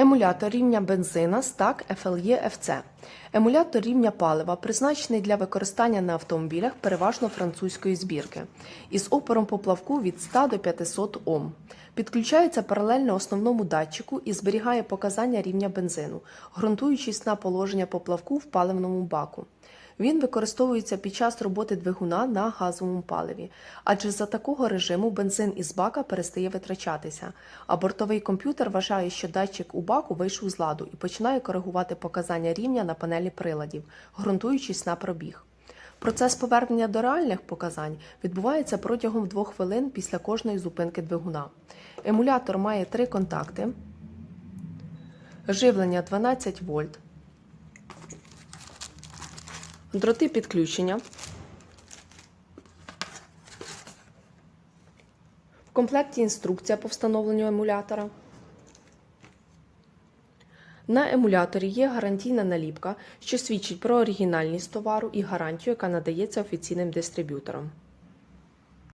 Емулятор рівня бензина стак FLE FC. Емулятор рівня палива призначений для використання на автомобілях переважно французької збірки із опором поплавку від 100 до 500 Ом. Підключається паралельно основному датчику і зберігає показання рівня бензину, ґрунтуючись на положення поплавку в паливному баку. Він використовується під час роботи двигуна на газовому паливі, адже за такого режиму бензин із бака перестає витрачатися, а бортовий комп'ютер вважає, що датчик у баку вийшов з ладу і починає коригувати показання рівня на панелі приладів, ґрунтуючись на пробіг. Процес повернення до реальних показань відбувається протягом двох хвилин після кожної зупинки двигуна. Емулятор має три контакти, живлення 12 вольт, дроти підключення. В комплекті інструкція по встановленню емулятора. На емуляторі є гарантійна наліпка, що свідчить про оригінальність товару і гарантію, яка надається офіційним дистриб'ютором.